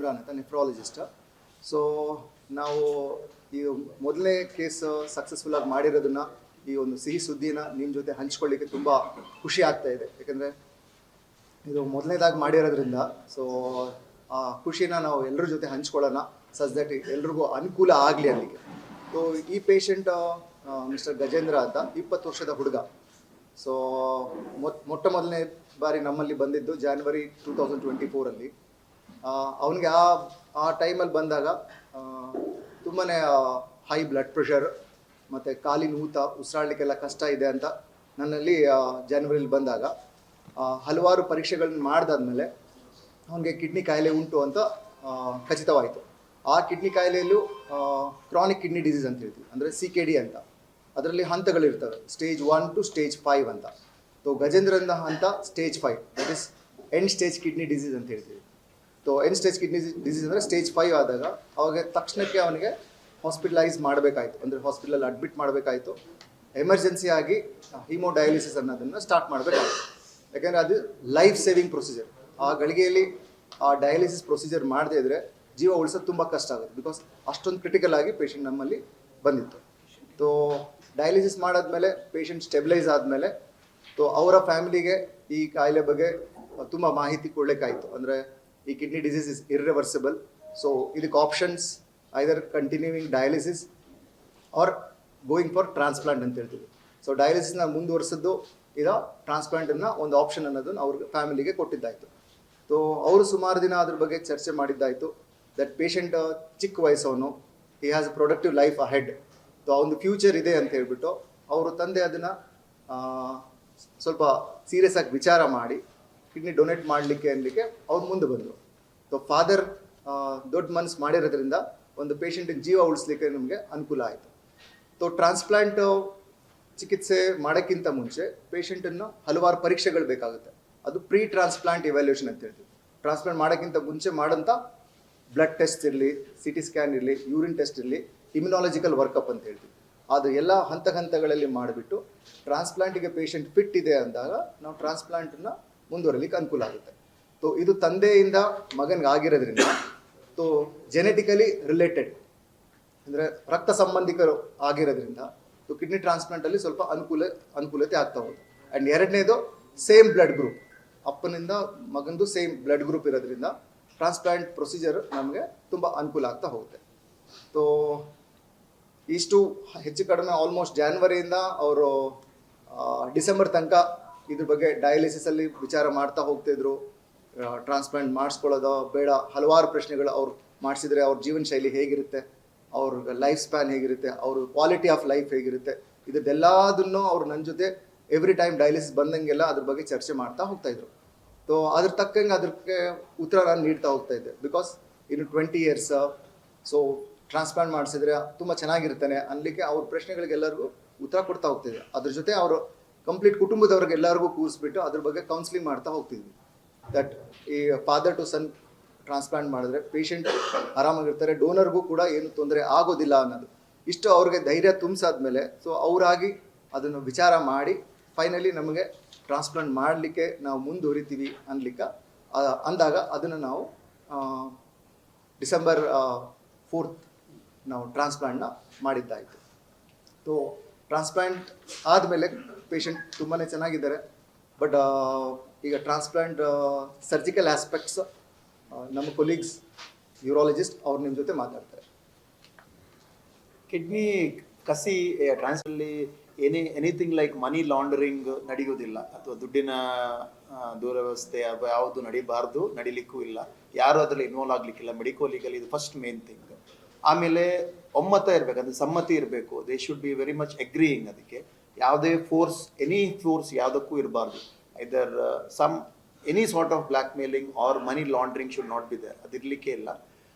ಇಮ್ರಾನ್ ಅಂತ nephrologist so ನಾವು ಈ ಮೊದಲನೇ ಕೇಸ್ ಸಕ್ಸಸ್ಫುಲ್ ಆಗಿ ಮಾಡಿರೋದನ್ನ, ಈ ಒಂದು ಸಿಹಿ ಸುದ್ದಿನ ನಿಮ್ಮ ಜೊತೆ ಹಂಚ್ಕೊಳ್ಳಿಕ್ಕೆ ತುಂಬ ಖುಷಿ ಆಗ್ತಾ ಇದೆ. ಯಾಕಂದರೆ, ಇದು ಮೊದಲನೇದಾಗಿ ಮಾಡಿರೋದ್ರಿಂದ ಸೊ ಆ ಖುಷಿನ ನಾವು ಎಲ್ಲರ ಜೊತೆ ಹಂಚ್ಕೊಳ್ಳೋಣ. ಸಚ್ ದಟ್ ಎಲ್ರಿಗೂ ಅನುಕೂಲ ಆಗಲಿ ಅಲ್ಲಿಗೆ. ಸೊ ಈ ಪೇಷಂಟ್ ಮಿಸ್ಟರ್ ಗಜೇಂದ್ರ ಅಂತ, ಇಪ್ಪತ್ತು ವರ್ಷದ ಹುಡುಗ. ಸೊ ಮೊಟ್ಟ ಮೊದಲನೇ ಬಾರಿ ನಮ್ಮಲ್ಲಿ ಬಂದಿದ್ದು ಜಾನ್ವರಿ ಟೂ ತೌಸಂಡ್ ಟ್ವೆಂಟಿ ಫೋರಲ್ಲಿ ಅವನಿಗೆ ಆ ಆ ಟೈಮಲ್ಲಿ ಬಂದಾಗ ತುಂಬಾ ಹೈ ಬ್ಲಡ್ ಪ್ರೆಷರ್ ಮತ್ತು ಕಾಲಿನ ಊತ, ಉಸಿರಾಡಲಿಕ್ಕೆಲ್ಲ ಕಷ್ಟ ಇದೆ ಅಂತ ನನ್ನಲ್ಲಿ ಜನವರಿಲಿ ಬಂದಾಗ ಹಲವಾರು ಪರೀಕ್ಷೆಗಳನ್ನ ಮಾಡಿದಾದ್ಮೇಲೆ ಅವನಿಗೆ ಕಿಡ್ನಿ ಕಾಯಿಲೆ ಉಂಟು ಅಂತ ಖಚಿತವಾಯಿತು. ಆ ಕಿಡ್ನಿ ಕಾಯಿಲೆಯಲ್ಲೂ ಕ್ರಾನಿಕ್ ಕಿಡ್ನಿ ಡಿಸೀಸ್ ಅಂತ ಹೇಳ್ತೀವಿ. ಅಂದರೆ ಸಿ ಕೆ ಡಿ ಅಂತ. ಅದರಲ್ಲಿ ಹಂತಗಳಿರ್ತವೆ. Stage one to stage five ಅಂತ. ಸೊ ಗಜೇಂದ್ರನ ಹಂತ stage five that is end stage kidney disease ಅಂತ ಹೇಳ್ತೀವಿ. So end stage kidney disease ಅಂದರೆ ಸ್ಟೇಜ್ ಫೈವ್ ಆದಾಗ ಅವಾಗ ತಕ್ಷಣಕ್ಕೆ ಅವನಿಗೆ ಹಾಸ್ಪಿಟಲೈಸ್ ಮಾಡಬೇಕಾಯಿತು. ಅಂದರೆ ಹಾಸ್ಪಿಟಲಲ್ಲಿ ಅಡ್ಮಿಟ್ ಮಾಡಬೇಕಾಯಿತು. ಎಮರ್ಜೆನ್ಸಿ ಆಗಿ ಹಿಮೋಡಯಾಲಿಸಿಸ್ ಅನ್ನೋದನ್ನು ಸ್ಟಾರ್ಟ್ ಮಾಡಬೇಕಾಯಿತು. ಯಾಕೆಂದರೆ ಅದು ಲೈಫ್ ಸೇವಿಂಗ್ ಪ್ರೊಸೀಜರ್ ಆ ಗಳಿಗೆಯಲ್ಲಿ ಆ ಡಯಾಲಿಸಿಸ್ ಪ್ರೊಸೀಜರ್ ಮಾಡದೇ ಇದ್ದರೆ ಜೀವ ಉಳಿಸೋದು ತುಂಬ ಕಷ್ಟ ಆಗುತ್ತೆ. ಬಿಕಾಸ್ ಅಷ್ಟೊಂದು ಕ್ರಿಟಿಕಲ್ ಆಗಿ ಪೇಷಂಟ್ ನಮ್ಮಲ್ಲಿ ಬಂದಿತ್ತು. ಸೊ ಡಯಾಲಿಸಿಸ್ ಮಾಡಾದ್ಮೇಲೆ ಪೇಷಂಟ್ ಸ್ಟೆಬಿಲೈಸ್ ಆದಮೇಲೆ ಸೊ ಅವರ ಫ್ಯಾಮಿಲಿಗೆ ಈ ಕಾಯಿಲೆ ಬಗ್ಗೆ ತುಂಬ ಮಾಹಿತಿ ಕೊಡಲಿಕ್ಕಾಯಿತು. ಅಂದರೆ ಈ kidney disease is irreversible so ಇದಕ್ಕೆ options either continuing dialysis or going for transplant ಅಂತ ಹೇಳ್ತೀವಿ. ಸೊ ಡಯಾಲಿಸಿಸ್ನ ಮುಂದುವರಿಸಿದ್ದು ಇರೋ ಟ್ರಾನ್ಸ್ಪ್ಲಾಂಟನ್ನು ಒಂದು ಆಪ್ಷನ್ ಅನ್ನೋದನ್ನು ಅವ್ರ ಫ್ಯಾಮಿಲಿಗೆ ಕೊಟ್ಟಿದ್ದಾಯಿತು. ಸೊ ಅವರು ಸುಮಾರು ದಿನ ಅದ್ರ ಬಗ್ಗೆ ಚರ್ಚೆ ಮಾಡಿದ್ದಾಯಿತು. ದಟ್ ಪೇಷಂಟ್ ಚಿಕ್ಕ ವಯಸ್ಸವನು he has a productive life ahead so ಅವನು ಫ್ಯೂಚರ್ ಇದೆ ಅಂತ ಹೇಳ್ಬಿಟ್ಟು, ಅವರು ತಂದೆ ಅದನ್ನು ಸ್ವಲ್ಪ ಸೀರಿಯಸ್ ಆಗಿ ವಿಚಾರ ಮಾಡಿ ಕಿಡ್ನಿ ಡೊನೇಟ್ ಮಾಡಲಿಕ್ಕೆ ಅನ್ಲಿಕ್ಕೆ ಅವ್ರು ಮುಂದೆ ಬಂದರು. ಸೊ ಫಾದರ್ ದೊಡ್ಡ ಮನಸ್ಸು ಮಾಡಿರೋದ್ರಿಂದ ಒಂದು ಪೇಷಂಟಿನ ಜೀವ ಉಳಿಸ್ಲಿಕ್ಕೆ ನಮಗೆ ಅನುಕೂಲ ಆಯಿತು. ಸೊ ಟ್ರಾನ್ಸ್ಪ್ಲಾಂಟ್ ಚಿಕಿತ್ಸೆ ಮಾಡೋಕ್ಕಿಂತ ಮುಂಚೆ ಪೇಷಂಟನ್ನು ಹಲವಾರು ಪರೀಕ್ಷೆಗಳು ಬೇಕಾಗುತ್ತೆ. ಅದು ಪ್ರೀ ಟ್ರಾನ್ಸ್ಪ್ಲಾಂಟ್ ಇವ್ಯಾಲ್ಯೂಷನ್ ಅಂತ ಹೇಳ್ತೀವಿ. ಟ್ರಾನ್ಸ್ಪ್ಲಾಂಟ್ ಮಾಡೋಕ್ಕಿಂತ ಮುಂಚೆ ಮಾಡೋಂಥ ಬ್ಲಡ್ ಟೆಸ್ಟ್ ಇರಲಿ ಸಿ ಟಿ ಸ್ಕ್ಯಾನ್ ಇರಲಿ ಯೂರಿನ್ ಟೆಸ್ಟ್ ಇರಲಿ ಇಮ್ಯುನಾಲಜಿಕಲ್ ವರ್ಕಪ್ ಅಂತ ಹೇಳ್ತೀವಿ. ಅದು ಎಲ್ಲ ಹಂತ ಹಂತಗಳಲ್ಲಿ ಮಾಡಿಬಿಟ್ಟು ಟ್ರಾನ್ಸ್ಪ್ಲಾಂಟಿಗೆ ಪೇಷಂಟ್ ಫಿಟ್ ಇದೆ ಅಂದಾಗ ನಾವು ಟ್ರಾನ್ಸ್ಪ್ಲಾಂಟನ್ನು ಮುಂದುವರಿಲಿಕ್ಕೆ ಅನುಕೂಲ ಆಗುತ್ತೆ. ಸೊ ಇದು ತಂದೆಯಿಂದ ಮಗನಿಗೆ ಆಗಿರೋದ್ರಿಂದ ಸೊ ಜೆನೆಟಿಕಲಿ ರಿಲೇಟೆಡ್ ಅಂದರೆ ರಕ್ತ ಸಂಬಂಧಿಕರು ಆಗಿರೋದ್ರಿಂದ ಸೊ ಕಿಡ್ನಿ ಟ್ರಾನ್ಸ್ಪ್ಲಾಂಟಲ್ಲಿ ಸ್ವಲ್ಪ ಅನುಕೂಲ, ಅನುಕೂಲತೆ ಆಗ್ತಾ ಹೋಗುತ್ತೆ. ಆ್ಯಂಡ್ ಎರಡನೇದು ಸೇಮ್ ಬ್ಲಡ್ ಗ್ರೂಪ್ ಅಪ್ಪನಿಂದ ಮಗನದು ಸೇಮ್ ಬ್ಲಡ್ ಗ್ರೂಪ್ ಇರೋದ್ರಿಂದ ಟ್ರಾನ್ಸ್ಪ್ಲಾಂಟ್ ಪ್ರೊಸೀಜರ್ ನಮಗೆ ತುಂಬ ಅನುಕೂಲ ಆಗ್ತಾ ಹೋಗುತ್ತೆ. ಸೊ ಇಷ್ಟು ಹೆಚ್ಚು ಕಡಿಮೆ ಆಲ್ಮೋಸ್ಟ್ ಜಾನ್ವರಿಯಿಂದ ಅವರು ಡಿಸೆಂಬರ್ ತನಕ ಇದ್ರ ಬಗ್ಗೆ ಡಯಾಲಿಸಿಸಲ್ಲಿ ವಿಚಾರ ಮಾಡ್ತಾ ಹೋಗ್ತಿದ್ರು ಟ್ರಾನ್ಸ್ಪ್ಲಾಂಟ್ ಮಾಡಿಸ್ಕೊಳ್ಳೋದು ಬೇಡ. ಹಲವಾರು ಪ್ರಶ್ನೆಗಳು ಅವ್ರು ಮಾಡಿಸಿದ್ರೆ ಅವ್ರ ಜೀವನ ಶೈಲಿ ಹೇಗಿರುತ್ತೆ, ಅವ್ರ ಲೈಫ್ ಸ್ಪ್ಯಾನ್ ಹೇಗಿರುತ್ತೆ, ಅವ್ರ ಕ್ವಾಲಿಟಿ ಆಫ್ ಲೈಫ್ ಹೇಗಿರುತ್ತೆ ಇದೆಲ್ಲದನ್ನು ಅವ್ರು ನನ್ನ ಜೊತೆ ಎವ್ರಿ ಟೈಮ್ ಡಯಾಲಿಸಿಸ್ ಬಂದಂಗೆಲ್ಲ ಅದ್ರ ಬಗ್ಗೆ ಚರ್ಚೆ ಮಾಡ್ತಾ ಹೋಗ್ತಾ ಇದ್ರು. ಸೊ ಅದ್ರ ತಕ್ಕಂಗೆ ಅದಕ್ಕೆ ಉತ್ತರ ನಾನು ನೀಡ್ತಾ ಹೋಗ್ತಾ ಇದ್ದೆ. ಬಿಕಾಸ್ ಇನ್ನು ಟ್ವೆಂಟಿ ಇಯರ್ಸ್ ಸೊ ಟ್ರಾನ್ಸ್ಪ್ಲಾಂಟ್ ಮಾಡಿಸಿದ್ರೆ ತುಂಬ ಚೆನ್ನಾಗಿರ್ತಾನೆ ಅನ್ಲಿಕ್ಕೆ ಅವ್ರ ಪ್ರಶ್ನೆಗಳಿಗೆಲ್ಲರಿಗೂ ಉತ್ತರ ಕೊಡ್ತಾ ಹೋಗ್ತಿದ್ದೆ ಅದ್ರ ಜೊತೆ ಅವರು ಕಂಪ್ಲೀಟ್ ಕುಟುಂಬದವ್ರಿಗೆ ಎಲ್ಲರಿಗೂ ಕೂರಿಸ್ಬಿಟ್ಟು ಅದ್ರ ಬಗ್ಗೆ ಕೌನ್ಸಿಲಿಂಗ್ ಮಾಡ್ತಾ ಹೋಗ್ತಿದ್ವಿ. ದಟ್ ಈ ಫಾದರ್ ಟು ಸನ್ ಟ್ರಾನ್ಸ್ಪ್ಲಾಂಟ್ ಮಾಡಿದ್ರೆ ಪೇಷಂಟ್ ಆರಾಮಾಗಿರ್ತಾರೆ ಡೋನರ್ಗೂ ಕೂಡ ಏನು ತೊಂದರೆ ಆಗೋದಿಲ್ಲ ಅನ್ನೋದು. ಇಷ್ಟು ಅವ್ರಿಗೆ ಧೈರ್ಯ ತುಂಬಿಸಾದ್ಮೇಲೆ ಸೊ ಅವರಾಗಿ ಅದನ್ನು ವಿಚಾರ ಮಾಡಿ ಫೈನಲಿ ನಮಗೆ ಟ್ರಾನ್ಸ್ಪ್ಲಾಂಟ್ ಮಾಡಲಿಕ್ಕೆ ನಾವು ಮುಂದುವರಿತೀವಿ ಅನ್ಲಿಕ್ಕೆ ಅಂದಾಗ ಅದನ್ನು ನಾವು ಡಿಸೆಂಬರ್ ಫೋರ್ತ್ ನಾವು ಟ್ರಾನ್ಸ್ಪ್ಲಾಂಟ್ನ ಮಾಡಿದ್ದಾಯಿತು. ಸೊ ಟ್ರಾನ್ಸ್ಪ್ಲಾಂಟ್ ಆದಮೇಲೆ ಪೇಷಂಟ್ ತುಂಬಾ ಚೆನ್ನಾಗಿದ್ದಾರೆ. ಬಟ್ ಈಗ ಟ್ರಾನ್ಸ್ಪ್ಲಾಂಟ್ ಸರ್ಜಿಕಲ್ ಆಸ್ಪೆಕ್ಟ್ಸ್ ನಮ್ಮ ಕೊಲೀಗ್ಸ್ ಯೂರಾಲಜಿಸ್ಟ್ ಅವ್ರು ನಿಮ್ಮ ಜೊತೆ ಮಾತಾಡ್ತಾರೆ. ಕಿಡ್ನಿ ಕಸಿ ಟ್ರಾನ್ಸ್ಫರ್ಲಿ any anything like money laundering ನಡೆಯೋದಿಲ್ಲ. ಅಥವಾ ದುಡ್ಡಿನ ದುರವ್ಯವಸ್ಥೆ ಅಥವಾ ಯಾವುದು ನಡಿಬಾರ್ದು, ನಡಿಲಿಕ್ಕೂ ಇಲ್ಲ. ಯಾರು ಅದರಲ್ಲಿ ಇನ್ವಾಲ್ವ್ ಆಗಲಿಕ್ಕಿಲ್ಲ. ಮೆಡಿಕೋಲಿಗಲ್ಲಿ ಲೀಗಲ್ ಇದು ಫಸ್ಟ್ ಮೇನ್ ಥಿಂಗ್ ಆಮೇಲೆ ಒಮ್ಮತ ಇರಬೇಕು ಅಂದ್ರೆ ಸಮ್ಮತಿ ಇರಬೇಕು. They should be very much agreeing ಅದಕ್ಕೆ. ಯಾವುದೇ ಫೋರ್ಸ್ ಎನಿ ಫೋರ್ಸ್ ಯಾವುದಕ್ಕೂ ಇರಬಾರ್ದು. Either some any sort of blackmailing or money laundering should not be there ಅದಿರಲಿಕ್ಕೆ ಇಲ್ಲ.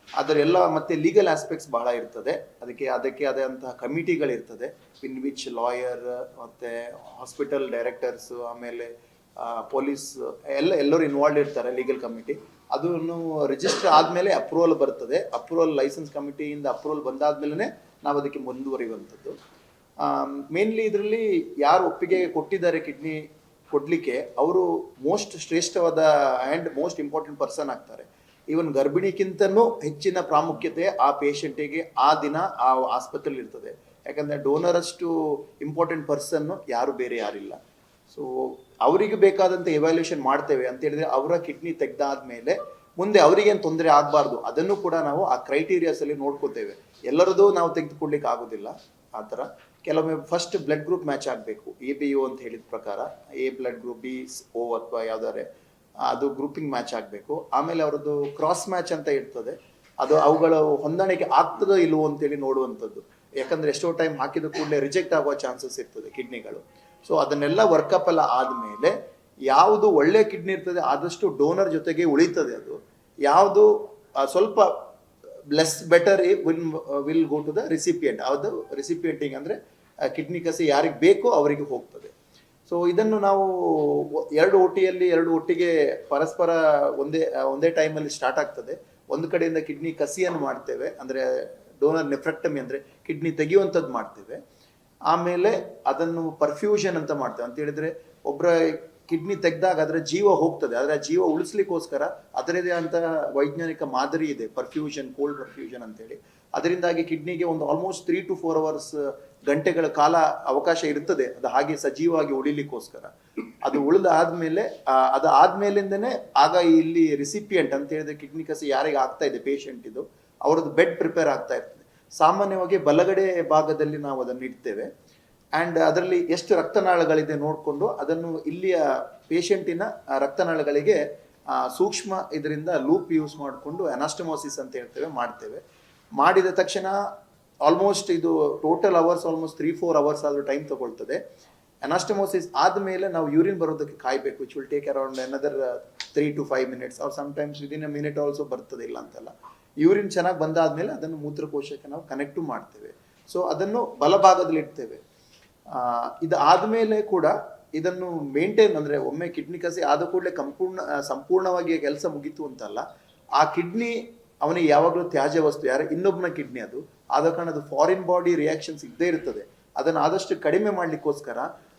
ಅದರೆಲ್ಲ ಮತ್ತೆ ಲೀಗಲ್ ಆಸ್ಪೆಕ್ಟ್ಸ್ ಬಹಳ ಇರ್ತದೆ. ಅದಕ್ಕೆ ಅದಕ್ಕೆ ಆದಂತಹ ಕಮಿಟಿಗಳಿರ್ತದೆ. ಇನ್ ವಿಚ್ ಲಾಯರ್ ಮತ್ತೆ ಹಾಸ್ಪಿಟಲ್ ಡೈರೆಕ್ಟರ್ಸ್ ಆಮೇಲೆ ಪೊಲೀಸ್, ಎಲ್ಲ, ಎಲ್ಲರೂ ಇನ್ವಾಲ್ವ್ ಇರ್ತಾರೆ ಲೀಗಲ್ ಕಮಿಟಿ ಅದನ್ನು ರಿಜಿಸ್ಟರ್ ಆದಮೇಲೆ ಅಪ್ರೂವಲ್ ಬರ್ತದೆ. ಅಪ್ರೂವಲ್ ಲೈಸೆನ್ಸ್ ಕಮಿಟಿಯಿಂದ ಅಪ್ರೂವಲ್ ಬಂದಾದ್ಮೇಲೆ ನಾವು ಅದಕ್ಕೆ ಮುಂದುವರಿಯುವಂಥದ್ದು. ಮೇನ್ಲಿ ಇದರಲ್ಲಿ ಯಾರು ಒಪ್ಪಿಗೆ ಕೊಟ್ಟಿದ್ದಾರೆ ಕಿಡ್ನಿ ಕೊಡಲಿಕ್ಕೆ, ಅವರು ಮೋಸ್ಟ್ ಶ್ರೇಷ್ಠವಾದ ಆ್ಯಂಡ್ ಮೋಸ್ಟ್ ಇಂಪಾರ್ಟೆಂಟ್ ಪರ್ಸನ್ ಆಗ್ತಾರೆ. ಈವನ್ ಗರ್ಭಿಣಿಗಿಂತನೂ ಹೆಚ್ಚಿನ ಪ್ರಾಮುಖ್ಯತೆ ಆ ಪೇಷಂಟಿಗೆ ಆ ದಿನ ಆ ಆಸ್ಪತ್ರೆಯಲ್ಲಿ ಇರ್ತದೆ ಯಾಕಂದರೆ ಡೋನರ್ ಅಷ್ಟು ಇಂಪಾರ್ಟೆಂಟ್ ಪರ್ಸನ್ನು ಯಾರು ಬೇರೆ ಯಾರಿಲ್ಲ. ಸೊ ಅವರಿಗೆ ಬೇಕಾದಂತ ಎವ್ಯಾಲ್ಯೂಷನ್ ಮಾಡ್ತೇವೆ ಅಂತ ಹೇಳಿದ್ರೆ ಅವರ ಕಿಡ್ನಿ ತೆಗ್ದಾದ್ಮೇಲೆ ಮುಂದೆ ಅವರಿಗೇನು ತೊಂದರೆ ಆಗಬಾರ್ದು, ಅದನ್ನು ಕೂಡ ನಾವು ಆ ಕ್ರೈಟೀರಿಯಾಸ್ ಅಲ್ಲಿ ನೋಡ್ಕೋತೇವೆ. ಎಲ್ಲರದ್ದು ನಾವು ತೆಗೆದುಕೊಡ್ಲಿಕ್ಕೆ ಆಗೋದಿಲ್ಲ, ಆ ಥರ. ಕೆಲವೊಮ್ಮೆ ಫಸ್ಟ್ ಬ್ಲಡ್ ಗ್ರೂಪ್ ಮ್ಯಾಚ್ ಆಗಬೇಕು ಎ ಬಿ ಯು ಅಂತ ಹೇಳಿದ ಪ್ರಕಾರ. A blood group B O ಅಥವಾ ಯಾವ್ದಾರೆ ಅದು ಗ್ರೂಪಿಂಗ್ ಮ್ಯಾಚ್ ಆಗಬೇಕು. ಆಮೇಲೆ ಅವರದ್ದು ಕ್ರಾಸ್ ಮ್ಯಾಚ್ ಅಂತ ಇರ್ತದೆ. ಅದು ಅವುಗಳ ಹೊಂದಾಣಿಕೆ ಆಗ್ತದೋ ಇಲ್ವೋ ಅಂತೇಳಿ ನೋಡುವಂಥದ್ದು. ಯಾಕಂದ್ರೆ ಎಷ್ಟೋ ಟೈಮ್ ಹಾಕಿದ ಕೂಡಲೇ ರಿಜೆಕ್ಟ್ ಆಗುವ ಚಾನ್ಸಸ್ ಇರ್ತದೆ ಕಿಡ್ನಿಗಳು ಸೊ ಅದನ್ನೆಲ್ಲ ವರ್ಕಪ್ ಎಲ್ಲ ಆದಮೇಲೆ ಯಾವುದು ಒಳ್ಳೆ ಕಿಡ್ನಿ ಇರ್ತದೆ, ಆದಷ್ಟು ಡೋನರ್ ಜೊತೆಗೆ ಉಳಿತದೆ ಅದು. ಯಾವುದು ಸ್ವಲ್ಪ less better will will go to the recipient ಅದು ರಿಸಿಪಿಯೆಂಟಿಂಗ್ ಅಂದರೆ ಕಿಡ್ನಿ ಕಸಿ ಯಾರಿಗೆ ಬೇಕೋ ಅವರಿಗೆ ಹೋಗ್ತದೆ. ಸೊ ಇದನ್ನು ನಾವು ಎರಡು ಒಟ್ಟಿಯಲ್ಲಿ, ಎರಡು ಒಟ್ಟಿಗೆ ಪರಸ್ಪರ ಒಂದೇ ಒಂದೇ ಟೈಮಲ್ಲಿ ಸ್ಟಾರ್ಟ್ ಆಗ್ತದೆ. ಒಂದು ಕಡೆಯಿಂದ ಕಿಡ್ನಿ ಕಸಿಯನ್ನು ಮಾಡ್ತೇವೆ, ಅಂದರೆ ಡೋನರ್ ನೆಫ್ರೆಕ್ಟಮಿ ಅಂದರೆ ಕಿಡ್ನಿ ತೆಗೆಯುವಂಥದ್ದು ಮಾಡ್ತೇವೆ. ಆಮೇಲೆ ಅದನ್ನು ಪರ್ಫ್ಯೂಷನ್ ಅಂತ ಮಾಡ್ತೇವೆ. ಅಂತ ಹೇಳಿದ್ರೆ ಒಬ್ಬರ ಕಿಡ್ನಿ ತೆಗೆದಾಗ ಅದರ ಜೀವ ಹೋಗ್ತದೆ. ಅದರ ಜೀವ ಉಳಿಸ್ಲಿಕ್ಕೋಸ್ಕರ ಅದರದೇ ಅಂತ ವೈಜ್ಞಾನಿಕ ಮಾದರಿ ಇದೆ. ಪರ್ಫ್ಯೂಷನ್ ಕೋಲ್ಡ್ ಪರ್ಫ್ಯೂಷನ್ ಅಂತೇಳಿ ಅದರಿಂದಾಗಿ ಕಿಡ್ನಿಗೆ ಒಂದು almost three to four hours ಗಂಟೆಗಳ ಕಾಲ ಅವಕಾಶ ಇರ್ತದೆ. ಅದು ಹಾಗೆ ಸಜೀವವಾಗಿ ಉಳಿಲಿಕ್ಕೋಸ್ಕರ. ಅದು ಉಳಿದ ಆದ್ಮೇಲೆ ಅದು ಆದ್ಮೇಲಿಂದನೇ ಆಗ ಇಲ್ಲಿ ರಿಸಿಪಿಯೆಂಟ್ ಅಂತ ಹೇಳಿದ್ರೆ ಕಿಡ್ನಿ ಕಸಿ ಯಾರಿಗೆ ಆಗ್ತಾ ಇದೆ? ಪೇಷಂಟ್ ಇದು. ಅವರದ್ದು ಬೆಡ್ ಪ್ರಿಪೇರ್ ಆಗ್ತಾ ಇರ್ತದೆ. ಸಾಮಾನ್ಯವಾಗಿ ಬಲಗಡೆ ಭಾಗದಲ್ಲಿ ನಾವು ಅದನ್ನು ಇಡ್ತೇವೆ. ಆ್ಯಂಡ್ ಅದರಲ್ಲಿ ಎಷ್ಟು ರಕ್ತನಾಳಗಳಿದೆ ನೋಡಿಕೊಂಡು ಅದನ್ನು ಇಲ್ಲಿಯ ಪೇಷಂಟಿನ ರಕ್ತನಾಳಗಳಿಗೆ ಸೂಕ್ಷ್ಮ ಇದರಿಂದ ಲೂಪ್ ಯೂಸ್ ಮಾಡಿಕೊಂಡು ಅನಾಸ್ಟಮೋಸಿಸ್ ಅಂತ ಹೇಳ್ತೇವೆ, ಮಾಡ್ತೇವೆ. ಮಾಡಿದ ತಕ್ಷಣ ಆಲ್ಮೋಸ್ಟ್ ಇದು total hours almost three four hours ಆದರೂ ಟೈಮ್ ತಗೊಳ್ತದೆ. ಅನಾಸ್ಟಮೋಸಿಸ್ ಆದಮೇಲೆ ನಾವು ಯೂರಿನ್ ಬರೋದಕ್ಕೆ ಕಾಯಬೇಕು. Which will take around another three to five minutes or sometimes within a minute also ಬರ್ತದೆ, ಇಲ್ಲ ಅಂತಲ್ಲ. ಯೂರಿನ್ ಚೆನ್ನಾಗಿ ಬಂದಾದ್ಮೇಲೆ ಅದನ್ನು ಮೂತ್ರಕೋಶಕ್ಕೆ ನಾವು ಕನೆಕ್ಟು ಮಾಡ್ತೇವೆ. ಸೊ ಅದನ್ನು ಬಲಭಾಗದಲ್ಲಿ ಇಡ್ತೇವೆ. ಆದಮೇಲೆ ಕೂಡ ಇದನ್ನು ಮೇಂಟೈನ್ ಅಂದರೆ ಒಮ್ಮೆ ಕಿಡ್ನಿ ಕಸಿ ಆದ ಕೂಡಲೇ ಸಂಪೂರ್ಣ, ಸಂಪೂರ್ಣವಾಗಿ ಕೆಲಸ ಮುಗೀತು ಅಂತಲ್ಲ, ಆ ಕಿಡ್ನಿ ಅವನಿಗೆ ಯಾವಾಗಲೂ ತ್ಯಾಜ್ಯ ವಸ್ತು, ಯಾರು ಇನ್ನೊಬ್ಬನ ಕಿಡ್ನಿ ಅದು. ಆದ ಕಾರಣ ಅದು ಫಾರಿನ್ ಬಾಡಿ ರಿಯಾಕ್ಷನ್ಸ್ ಇದ್ದೇ ಇರ್ತದೆ. ಅದನ್ನು ಆದಷ್ಟು ಕಡಿಮೆ ಮಾಡಲಿಕ್ಕೋಸ್ಕರ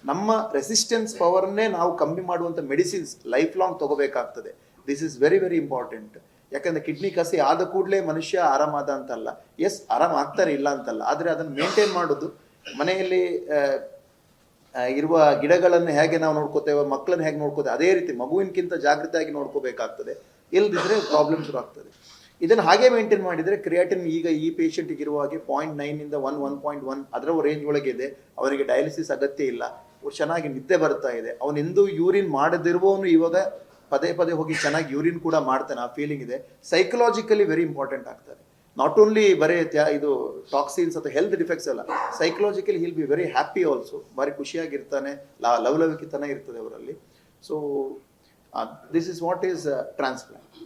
ನಮ್ಮ ರೆಸಿಸ್ಟೆನ್ಸ್ ಪವರ್ನೇ ನಾವು ಕಮ್ಮಿ ಮಾಡುವಂಥ medicines life long ತಗೋಬೇಕಾಗ್ತದೆ. This is very very important ಯಾಕಂದ್ರೆ ಕಿಡ್ನಿ ಕಸಿ ಆದ ಕೂಡಲೇ ಮನುಷ್ಯ ಆರಾಮಾದ ಅಂತಲ್ಲ. ಎಸ್ ಆರಾಮ ಆಗ್ತಾರೆ, ಇಲ್ಲ ಅಂತಲ್ಲ. ಆದರೆ ಅದನ್ನು ಮೇಂಟೈನ್ ಮಾಡೋದು, ಮನೆಯಲ್ಲಿ ಇರುವ ಗಿಡಗಳನ್ನು ಹೇಗೆ ನಾವು ನೋಡ್ಕೋತೇವೆ, ಮಕ್ಕಳನ್ನ ಹೇಗೆ ನೋಡ್ಕೋತೇವೆ, ಅದೇ ರೀತಿ ಮಗುವಿನಕ್ಕಿಂತ ಜಾಗೃತಿಯಾಗಿ ನೋಡ್ಕೋಬೇಕಾಗ್ತದೆ. ಇಲ್ದಿದ್ರೆ ಪ್ರಾಬ್ಲಮ್ ಶುರು ಆಗ್ತದೆ. ಇದನ್ನು ಹಾಗೆ ಮೇಂಟೈನ್ ಮಾಡಿದರೆ ಕ್ರಿಯಾಟಿನ್ ಈಗ ಈ ಪೇಷಂಟಿಗೆ ಇರುವ ಹಾಗೆ ಪಾಯಿಂಟ್ ನೈನಿಂದ ಒನ್ ಒನ್ ಪಾಯಿಂಟ್ ಒನ್ ಅದರ ರೇಂಜ್ ಒಳಗೆ ಇದೆ. ಅವನಿಗೆ ಡಯಾಲಿಸಿಸ್ ಅಗತ್ಯ ಇಲ್ಲ. ಚೆನ್ನಾಗಿ ನಿದ್ದೆ ಬರ್ತಾ ಇದೆ. ಅವನೆಂದೂ ಯೂರಿನ್ ಮಾಡದಿರುವವನು ಇವಾಗ ಪದೇ ಪದೇ ಹೋಗಿ ಚೆನ್ನಾಗಿ ಯೂರಿನ್ ಕೂಡ ಮಾಡ್ತಾನೆ, ಆ ಫೀಲಿಂಗ್ ಇದೆ. ಸೈಕಲಾಜಿಕಲಿ ವೆರಿ ಇಂಪಾರ್ಟೆಂಟ್ ಆಗ್ತಾರೆ ನಾಟ್ ಓನ್ಲಿ ಬರೀ ಇದು ಟಾಕ್ಸಿನ್ಸ್ ಅಥವಾ ಹೆಲ್ತ್ ಡಿಫೆಕ್ಟ್ಸ್ ಅಲ್ಲ psychologically he'll be very happy also ಭಾರಿ ಖುಷಿಯಾಗಿರ್ತಾನೆ ಲವ್ ಲವಲವಿಕೆತನ ಇರ್ತದೆ ಅವರಲ್ಲಿ. So this is what is transplant